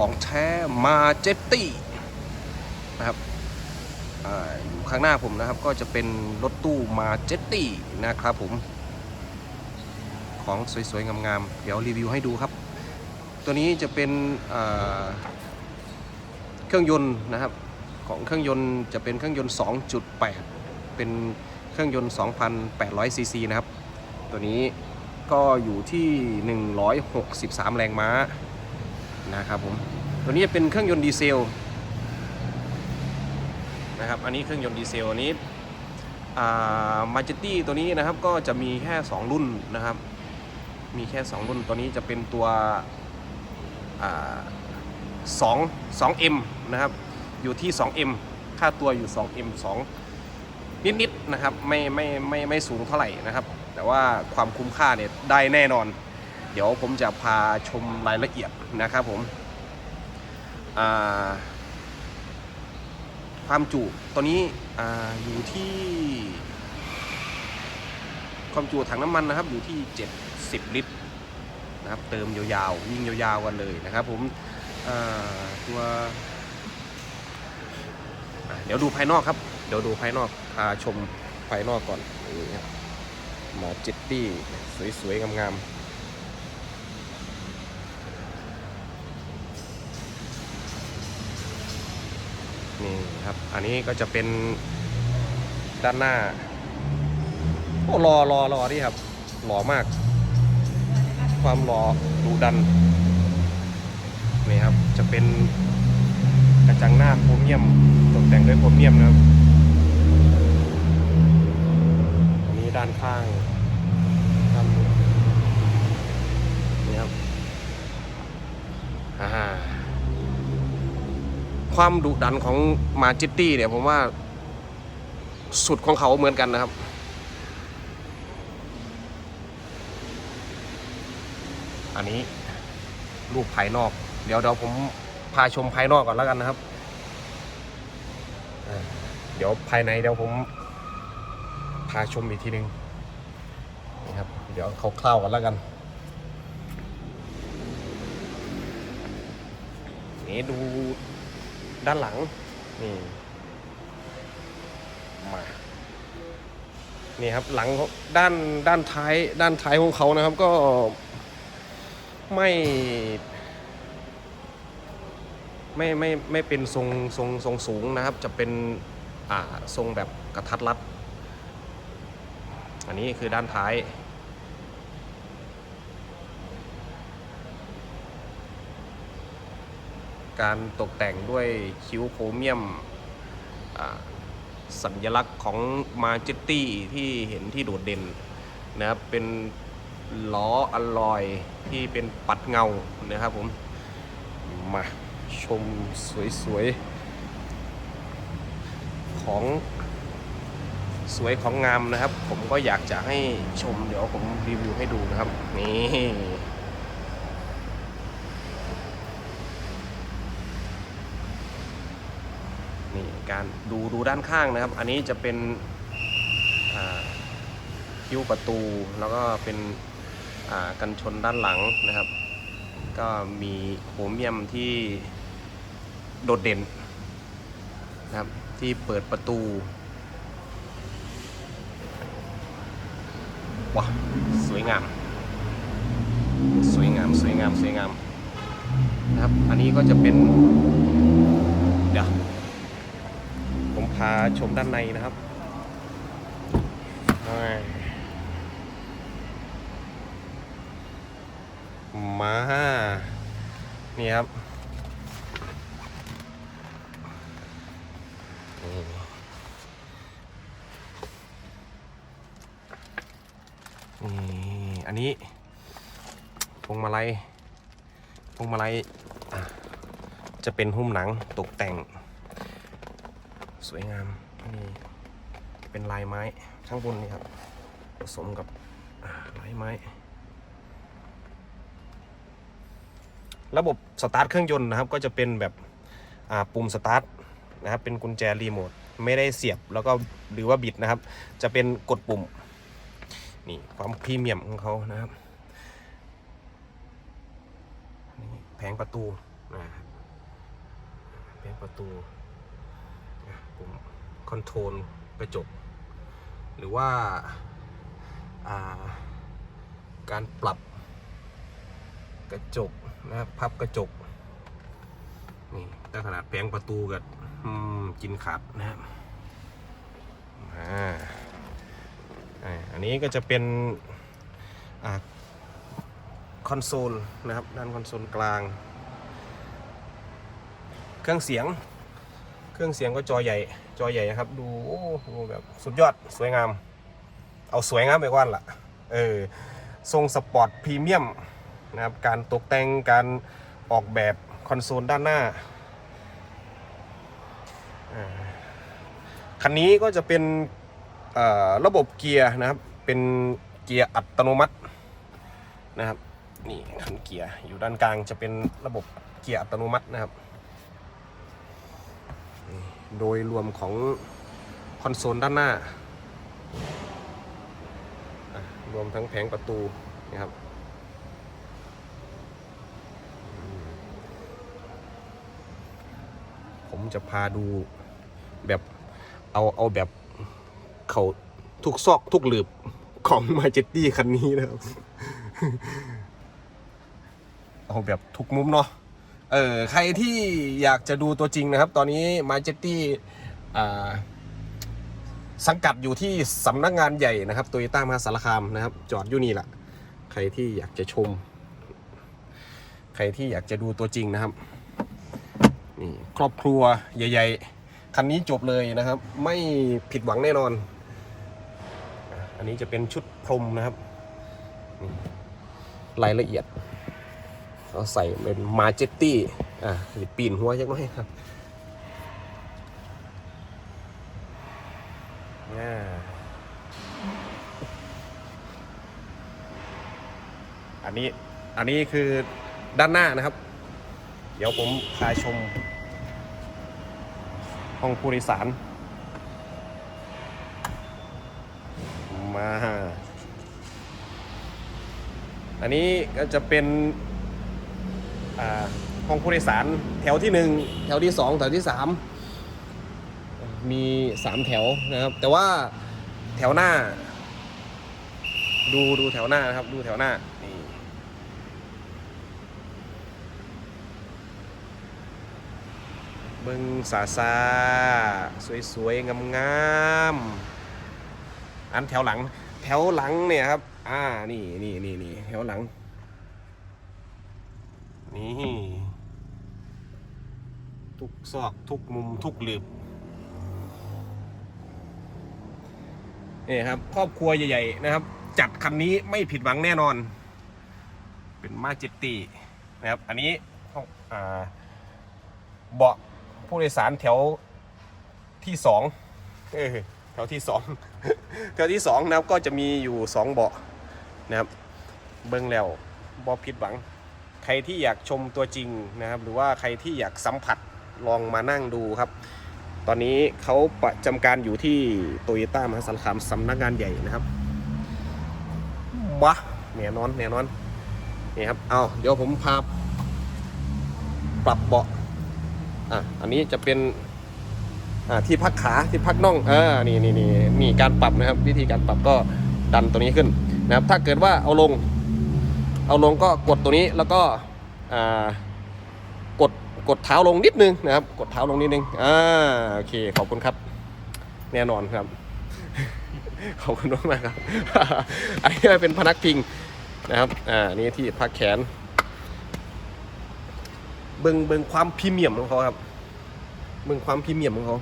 ของแท้มาเจตตี้นะครับอยู่ข้างหน้าผมนะครับ ก็จะเป็นรถตู้มาเจตตี้นะครับผม ของสวยๆ งามๆ เดี๋ยวรีวิวให้ดูครับ ตัวนี้จะเป็นเครื่องยนต์นะครับ ของเครื่องยนต์จะเป็นเครื่องยนต์ 2.8 เป็นเครื่องยนต์ 2,800 ซีซีนะครับ ตัวนี้ก็อยู่ที่ 163 แรงม้านะครับผม ตัวนี้จะเป็นเครื่องยนต์ดีเซลนะครับ อันนี้เครื่องยนต์ดีเซลอันนี้มาจิตี้ตัวนี้นะครับก็จะมีแค่ 2 รุ่นนะครับ มีแค่ 2 รุ่นตัวนี้จะเป็นตัวสอ่า2 2M นะครับ อยู่ที่ 2M ค่าตัวอยู่ 2M 2 นิดๆนะครับ ไม่ไม่ไม่ไม่สูงเท่าไหร่นะครับ แต่ว่าความคุ้มค่าเนี่ยได้แน่นอน เดี๋ยวผมจะพาชมรายละเอียดนะครับผม ความจุตัวนี้ออยู่ที่ ความจุถังน้ำมันนะครับ อยู่ที่ 70 ลิตรนะครับ เติมยาวๆ วิ่งยาวๆกันเลยนะครับ ผมตัวเดี๋ยวดูภายนอกครับ เดี๋ยวดูภายนอกพาชมภายนอกก่อนนี่ครับมาจ็ตตี้ สวยๆงามๆ นี่ครับ อันนี้ก็จะเป็นด้านหน้าโอ้รอรอรอนี่ครับหล่อมาก ความหล่อดูดันนี่ครับจะเป็นกระจังหน้าโครเมียมตกแต่งด้วยโครเมียมนะครับอันนี้ด้านข้างด้านนี่ครับอ่า ความดุดันของมาจิตตี้เนี่ยผมว่าสุดของเขาเหมือนกันนะครับ อันนี้รูปภายนอก เดี๋ยวเดี๋ยวผมพาชมภายนอกก่อนแล้วกันนะครับ เดี๋ยวภายในเดี๋ยวผมพาชมอีกทีหนึงนี่ครับ เดี๋ยวเขาคร่าวกันแล้วกัน นี่ดู ด้านหลัง นี่ มา นี่ครับหลังด้านด้านท้าย ด้านท้ายของเขานะครับ ก็ไม่ ไม่ไม่ไม่เป็นทรงทรงทรงสูงนะครับ จะเป็นอ่าทรงแบบกระทัดรัด อันนี้คือด้านท้าย การตกแต่งด้วยคิ้วโครเมียมสัญลักษณ์ของมาจิตี้ที่เห็นที่โดดเด่นนะครับเป็นล้ออลลอยที่เป็นปัดเงานะครับผมมาชมสวยๆ ของสวยของงามนะครับ ผมก็อยากจะให้ชมเดี๋ยวผมรีวิวให้ดูนะครับ นี่ นี่การดูดูด้านข้างนะครับ อันนี้จะเป็นคิ้วประตู แล้วก็เป็นกันชนด้านหลังนะครับ ก็มีโครเมียมที่โดดเด่นนะครับที่เปิดประตูว้าสวยงาม สวยงาม สวยงาม สวยงามนะครับ อันนี้ก็จะเป็น เดี๋ยวาชมด้านในนะครับอ่ามา นี่ครับนี่อันนี้พวงมาลัยพวงมาลัยจะเป็นหุ้มหนังตกแต่ง สวยงามนี่เป็นลายไม้ข้างบนนี่ครับ ผสมกับลายไม้ ระบบสตาร์ทเครื่องยนต์นะครับ ก็จะเป็นแบบปุ่มสตาร์ทนะครับเป็นกุญแจรีโมทไม่ได้เสียบแล้วก็หรือว่าบิดนะครับ จะเป็นกดปุ่มนี่ความพรีเมียมของเขานะครับแผงประตูนะครับแผงประตูุ่มคอนโทรลกระจก หรือว่าาการปรับกระจกนะครับพับกระจกนี่ถ้าขนาดแผงประตูกับอืมกินขาดนะครับอันนี้ก็จะเป็นอคอนโซลนะครับ ด้านคอนโซลกลาง เครื่องเสียง ครื่องเสียงก็จอใหญ่ จอใหญ่นะครับ ดูโอ้โหแบบสุดยอดสวยงาม เอาสวยงามไปก่อนล่ะเออทรงสปอร์ตพรีเมียมนะครับ การตกแต่งการออกแบบคอนโซลด้านหน้า คันนี้ก็จะเป็นระบบเกียร์นะครับ เป็นเกียร์อัตโนมัตินะครับ นี่คันเกียร์อยู่ด้านกลางจะเป็นระบบเกียร์อัตโนมัตินะครับ โดยรวมของคอนโซลด้านหน้ารวมทั้งแผงประตูนะครับผมจะพาดูแบบเอาเอาแบบเขาทุกซอกทุกหลืบของมาเจตตี้คันนี้นะครับ เอาแบบทุกมุมเนาะ เออใครที่อยากจะดูตัวจริงนะครับ ตอนนี้มาเจตตี้สังกัดอยู่ที่สำนักงานใหญ่นะครับโตโยต้ามหาสารคามนะครับ จอดอยู่นี่แหละใครที่อยากจะชม ใครที่อยากจะดูตัวจริงนะครับนี่ครอบครัวใหญ่ ๆ คันนี้จบเลยนะครับ ไม่ผิดหวังแน่นอน อันนี้จะเป็นชุดพรมนะครับรายละเอียด เราใส่เป็นมาเจตตี้อะปีนหัวจักหน่อยครับอ่าอันนี้อันนี้คือด้านหน้านะครับ เดี๋ยวผมพาชม ห้องผู้โดยสาร มา อันนี้ก็จะเป็น ห้องผู้โดยสารแถวที่หนึ่งแถวที่สองแถวที่สามมีสามแถวนะครับ แต่ว่าแถวหน้า ดูดูแถวหน้านะครับ ดูแถวหน้านี่เบิงสาซาสวยๆงามๆอันแถวหลัง แถวหลังเนี่ยครับ อ่านี่นี่นี่นี่แถวหลัง นี่ ทุกซอกทุกมุมทุกหลืบนี่ครับ ครอบครัวใหญ่ๆนะครับ จัดคันนี้ไม่ผิดหวังแน่นอน เป็นมาเจตตีนะครับ อันนี้ห้องอ่าเบาะผู้โดยสารแถวที่สองแถวที่สองแถวที่สองนะครับก็จะมีอยู่สองเบาะนะครับ เบิ้งแล้วบอผิดหวัง ใครที่อยากชมตัวจริงนะครับ หรือว่าใครที่อยากสัมผัสลองมานั่งดูครับ ตอนนี้เขาประจำการอยู่ที่โตโยต้ามหาสารคามสำนักงานใหญ่นะครับบะแน่นอนแน่นอนนี่ครับเอาเดี๋ยวผมพาปรับเบาะอะอันนี้จะเป็นอ่าที่พักขาที่พักน่องอ่านี่นี่นี่นี่การปรับนะครับ วิธีการปรับก็ดันตัวนี้ขึ้นนะครับ ถ้าเกิดว่าเอาลง เอาลงก็กดตัวนี้แล้วก็กดกดเท้าลงนิดนึงนะครับ กดเท้าลงนิดนึงอ่าโอเคขอบคุณครับ แน่นอนครับ ขอบคุณมากมากครับ อันนี้เป็นพนักพิงนะครับอ่านี่ที่พักแขน เบิงเบิงความพรีเมียมของเขาครับ เบิงความพรีเมียมของเขา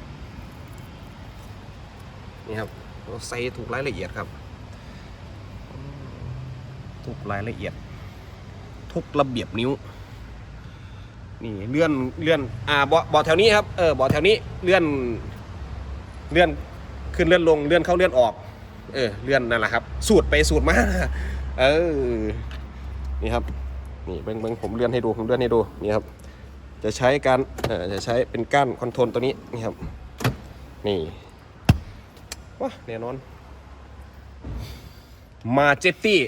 นี่ครับใส่ถูกรายละเอียดครับทุกรายละเอียด ทุกระเบียบนิ้ว นี่เลื่อนเลื่อนอ่าเบาะเบาะแถวนี้ครับเออเบาะแถวนี้เลื่อนเลื่อนขึ้นเลื่อนลงเลื่อนเข้าเลื่อนออก เออเลื่อนนั่นแหละครับ สูตรไปสูตรมาเออนี่ครับนี่เบิ้งเบิ้งผมเลื่อนให้ดูผมเลื่อนให้ดูนี่ครับ จะใช้การเออจะใช้เป็นก้านคอนโทรลตัวนี้นี่ครับ นี่ว้าแน่นอนมาเจตตี้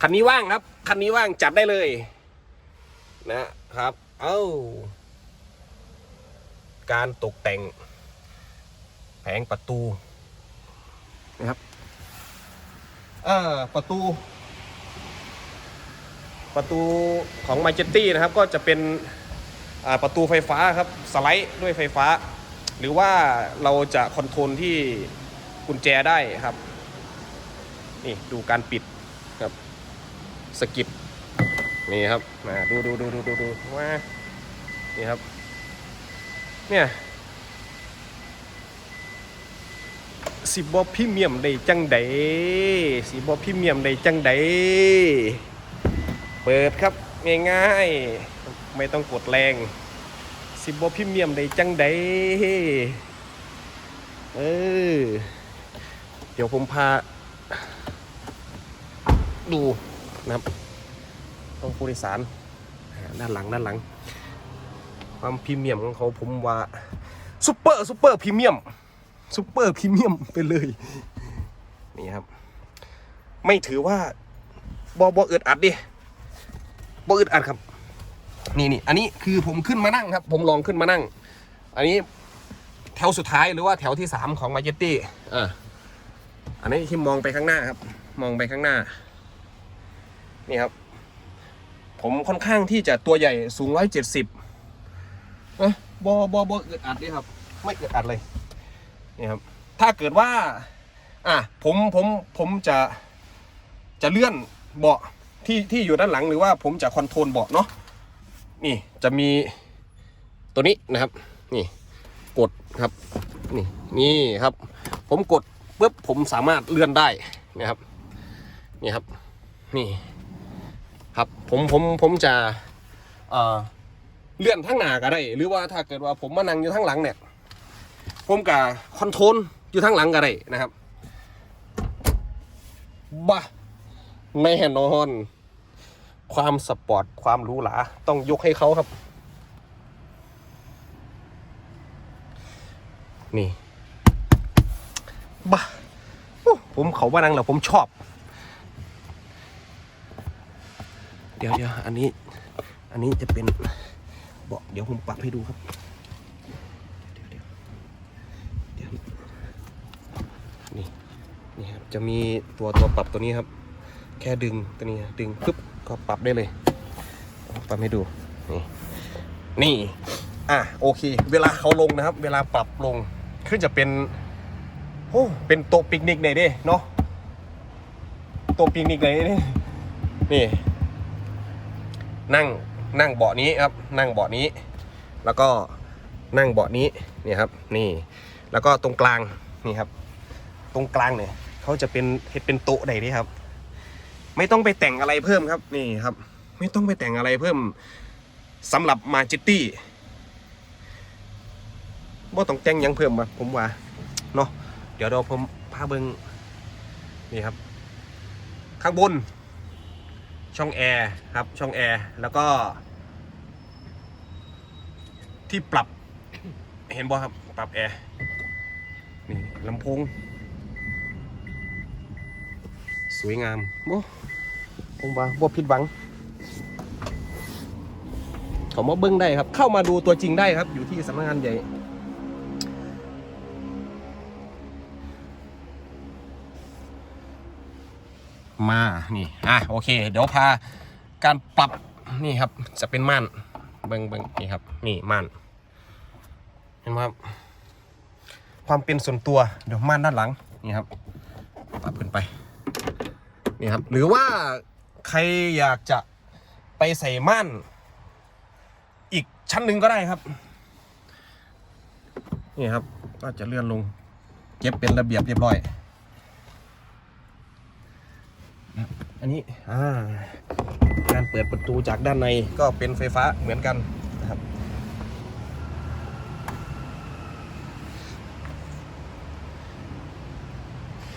คันนี้ว่างครับ คันนี้ว่างจัดได้เลย นะครับ เอ้า การตกแต่ง แผงประตูนะครับอ่าประตู ประตูของ m a j e s t y นะครับ ก็จะเป็นอ่าประตูไฟฟ้าครับ สไลด์ด้วยไฟฟ้า หรือว่าเราจะคอนโทรลที่กุญแจได้ครับ นี่ดูการปิดครับ สกิปนี่ครับมาดูดูดูดูดูดูว่านี่ครับ เนี่ยสิบอพรีเมียมได้จังไดสิบอพรีเมียมได้จังไดเปิดครับง่ายๆไม่ต้องกดแรงสิบอพรีเมียมได้จังไดเออ เดี๋ยวผมพา ดู นะครับตรงผู้โดยสารด้านหลังด้านหลัง ความพรีเมียมของเขาผมว่าซุปเปอร์ซุปเปอร์พรีเมียมซุปเปอร์พรีเมียมไปเลยนี่ครับ ไม่ถือว่าบอบออึดอัดดิบอเอึดอัดครับ นี่นี่อันนี้คือผมขึ้นมานั่งครับ ผมลองขึ้นมานั่ง อันนี้แถวสุดท้ายหรือว่าแถวที่สามของมาเจตตี้อ่าอันนี้ที่มองไปข้างหน้าครับ มองไปข้างหน้า นี่ครับ ผมค่อนข้างที่จะตัวใหญ่สูงร้อยเจ็ดสิบเอ้ยบอบอบออึดอัดนี่ครับ ไม่อึดอัดเลยนี่ครับ ถ้าเกิดว่า อะผมผมผมจะจะเลื่อนเบาะที่ที่อยู่ด้านหลังหรือว่าผมจะคอนโทรลเบาะเนาะนี่จะมีตัวนี้นะครับ นี่กดครับ นี่นี่ครับ ผมกดปุ๊บผมสามารถเลื่อนได้นะครับ นี่ครับ นี่ ครับผมผมผมจะเลื่อนทั้งหน้าก็ได้ หรือว่าถ้าเกิดว่าผมมานั่งอยู่ทั้งหลังเนี่ย ผมกับคอนโทรลอยู่ทั้งหลังก็ได้นะครับบ้าแน่นอน ความสปอร์ตความหรูหราต้องยกให้เขาครับ นี่บ้าผมเขาว่านั่งแล้วผมชอบ เดี๋ยวเดี๋ยวอันนี้ อันนี้จะเป็นเบาะเดี๋ยวผมปรับให้ดูครับ เดี๋ยวเดี๋ยวนี่ นี่ครับ จะมีตัวตัวปรับตัวนี้ครับ แค่ดึงตัวนี้ดึงปึ๊บก็ปรับได้เลย ปรับให้ดู นี่ นี่ อะโอเค เวลาเขาลงนะครับ เวลาปรับลง ขึ้นจะเป็นโอ้เป็นโต๊ะปิกนิกไหนดิเนาะโต๊ะปิกนิกไหนดินี่ นั่งนั่งเบาะนี้ครับ นั่งเบาะนี้ แล้วก็นั่งเบาะนี้นี่ครับ นี่ แล้วก็ตรงกลางนี่ครับ ตรงกลางเนี่ยเขาจะเป็นเห็ดเป็นโต๊ะใดนี่ครับ ไม่ต้องไปแต่งอะไรเพิ่มครับนี่ครับ ไม่ต้องไปแต่งอะไรเพิ่มสำหรับมาจิตตี้บ่ต้องแต่งยังเพิ่มครับผมว่าเนาะเดี๋ยวเราผมพาเบิงนี่ครับ ข้างบน ช่องแอร์ครับช่องแอร์แล้วก็ ที่ปรับเห็นบ่ครับปรับแอร์นี่ลำโพงสวยงามโอ้ผมว่าบ่ผิดหวังเขามาเบิ้งได้ครับ เข้ามาดูตัวจริงได้ครับ อยู่ที่สำนักงานใหญ่ มานี่อะโอเค เดี๋ยวพาการปรับนี่ครับจะเป็นม่านเบิงเบิงนี่ครับนี่ม่านเห็นไหมครับความเป็นส่วนตัวเดี๋ยวม่านด้านหลังนี่ครับปรับขึ้นไปนี่ครับหรือว่าใครอยากจะไปใส่ม่านอีกชั้นหนึ่งก็ได้ครับนี่ครับก็จะเลื่อนลงเก็บเป็นระเบียบเรียบร้อย อันนี้การเปิดประตูจากด้านในก็เป็นไฟฟ้าเหมือนกันนะครับ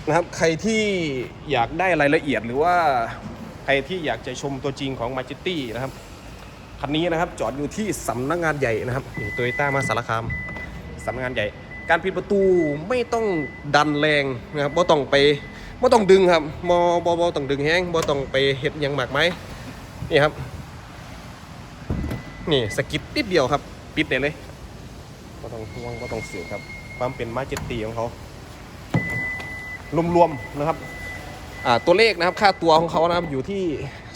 นะครับ ใครที่อยากได้รายละเอียดหรือว่าใครที่อยากจะชมตัวจริงของ m a j e s t y นะครับคันนี้นะครับจอดอยู่ที่สำนักงานใหญ่นะครับโตโยต้ามาสารคามสำนักงานใหญ่ การปิดประตูไม่ต้องดันแรงนะครับบ่ต้องไป บ่ต้องดึงครับมอบอบต้องดึงแห้งบ่ต้องไปเห็ดยังมากไหมนี่ครับ นี่สกิปนิดเดียวครับ ปิดได้เลยโอก็ต้องห่วงก็ต้องเสียครับ ความเป็นมาเจตตีของเขารวมๆนะครับอ่าตัวเลขนะครับค่าตัวของเขานะครับอยู่ที่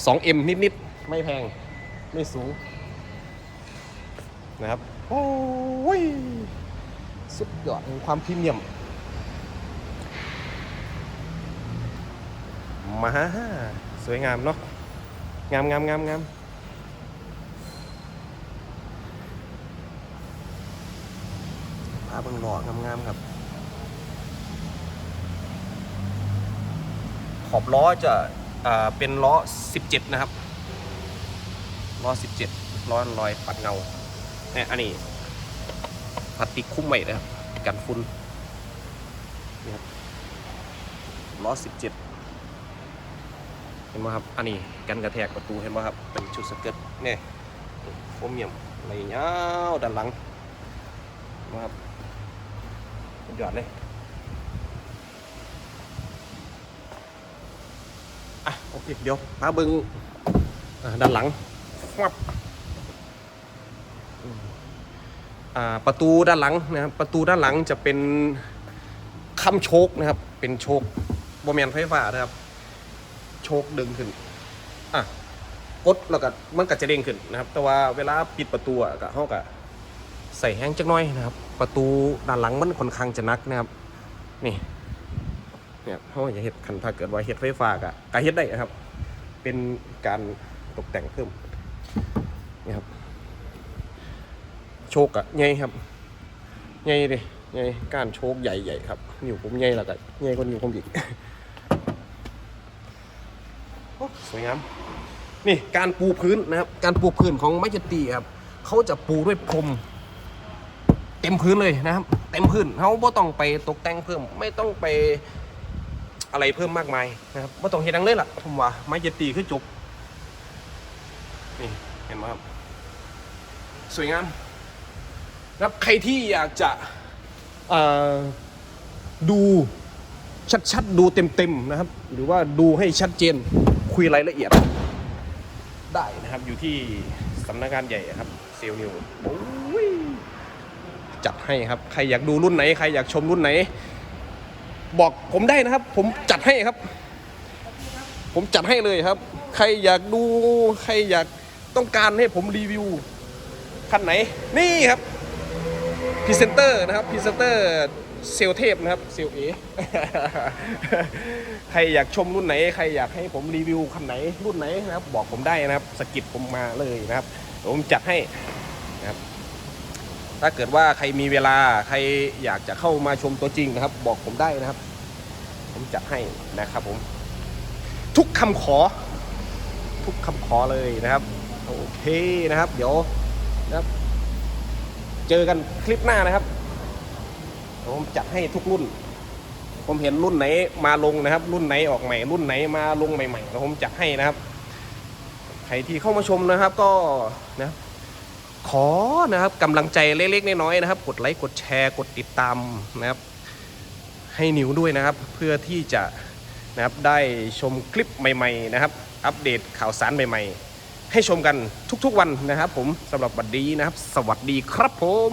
2M นิดๆ ไม่แพง ไม่สูง นะครับ โอ้ย สุดยอดความพรีเมียม มาสวยงามเนาะงามงามงามงามภาพเบิ่งหล่องามงามครับ ขอบล้อจะอเป็นล้อ 17 นะครับ ล้อ 17 ล้อลอยปัดเงาเนี่ยอันนี้พลาสติกคุ้มไว้นะครับ กันฝุ่นนี่ครับล้อ 17 เห็นไหมครับ อันนี้กันกระแทกประตูเห็นไหมครับ เป็นชุดสเกิร์ตเนี่ยโฟมเมียมอะไรเงี้ยาด้านหลังนไหมครับสุดยอดเลยอะโอเคเดี๋ยวพาเบิงด้านหลังฟับประตูด้านหลังนะครับประตูด้านหลังจะเป็นคำโชคนะครับ เป็นโชคโบแมนไฟฟ้านะครับ ชคดึงขึ้น อะกดแล้วก็มันก็จะเด้งขึ้นนะครับ แต่ว่าเวลาปิดประตูอะก็เขาก็ใส่แห้งจักหน้อยนะครับ ประตูด้านหลังมันค่อนข้างจะนักนะครับ นี่เนี่ยเขาจะเห็ดคันถ้าเกิดว่าเห็ดไฟฟ้าก็ก็เห็ดได้นะครับ เป็นการตกแต่งเพิ่มนี่ครับ โชคอะใหญ่ครับใหญ่ดิใหญ่ก้านโชคใหญ่ๆครับนิ้วผมใหญ่แล้วก็ใหญ่กว่านิ้วผมอีก สวยงามนี่การปูพื้นนะครับ การปูพื้นของไมจตีครับเขาจะปูด้วยพรม เต็มพื้นเลยนะครับ เต็มพื้นเขาไม่ต้องไปตกแต่งเพิ่ม ไม่ต้องไปอะไรเพิ่มมากมายนะครับไม่ต้องเห็นดังเลยล่ะผมว่าไม้เจตีคือจบนี่เห็นไหมครับสวยงามนะครับใครที่อยากจะดูชัดๆ ดูเต็มๆนะครับ หรือว่าดูให้ชัดเจน คุยรายละเอียด ได้นะครับอยู่ที่สำนักงานใหญ่ครับเซลนิวโอ้ยจัดให้ครับ ใครอยากดูรุ่นไหน ใครอยากชมรุ่นไหน บอกผมได้นะครับ ผมจัดให้ครับ ผมจัดให้เลยครับ ใครอยากดูใครอยากต้องการให้ผมรีวิวคันไหน นี่ครับพรีเซนเตอร์นะครับพรีเซนเตอร์ เซลเทพนะครับเซลเอ ใครอยากชมรุ่นไหน ใครอยากให้ผมรีวิวคันไหนรุ่นไหนนะครับ บอกผมได้นะครับสกิดผมมาเลยนะครับผมจัดให้นะครับ ถ้าเกิดว่าใครมีเวลาใครอยากจะเข้ามาชมตัวจริงนะครับ บอกผมได้นะครับ ผมจัดให้นะครับผม ทุกคำขอ ทุกคำขอเลยนะครับโอเคนะครับ เดี๋ยวนะครับ เจอกันคลิปหน้านะครับ ผมจัดให้ทุกรุ่น ผมเห็นรุ่นไหนมาลงนะครับ รุ่นไหนออกใหม่ รุ่นไหนมาลงใหม่ๆแล้วผมจัดให้นะครับใครที่เข้ามาชมนะครับก็นะขอนะครับกำลังใจเล็กๆน้อยๆนะครับ กดไลค์กดแชร์กดติดตามนะครับ ให้นิวด้วยนะครับ เพื่อที่จะนะครับได้ชมคลิปใหม่ๆนะครับ อัปเดตข่าวสารใหม่ๆ ให้ชมกันทุกๆวันนะครับ ผมสำหรับวันนี้นะครับ สวัสดีครับผม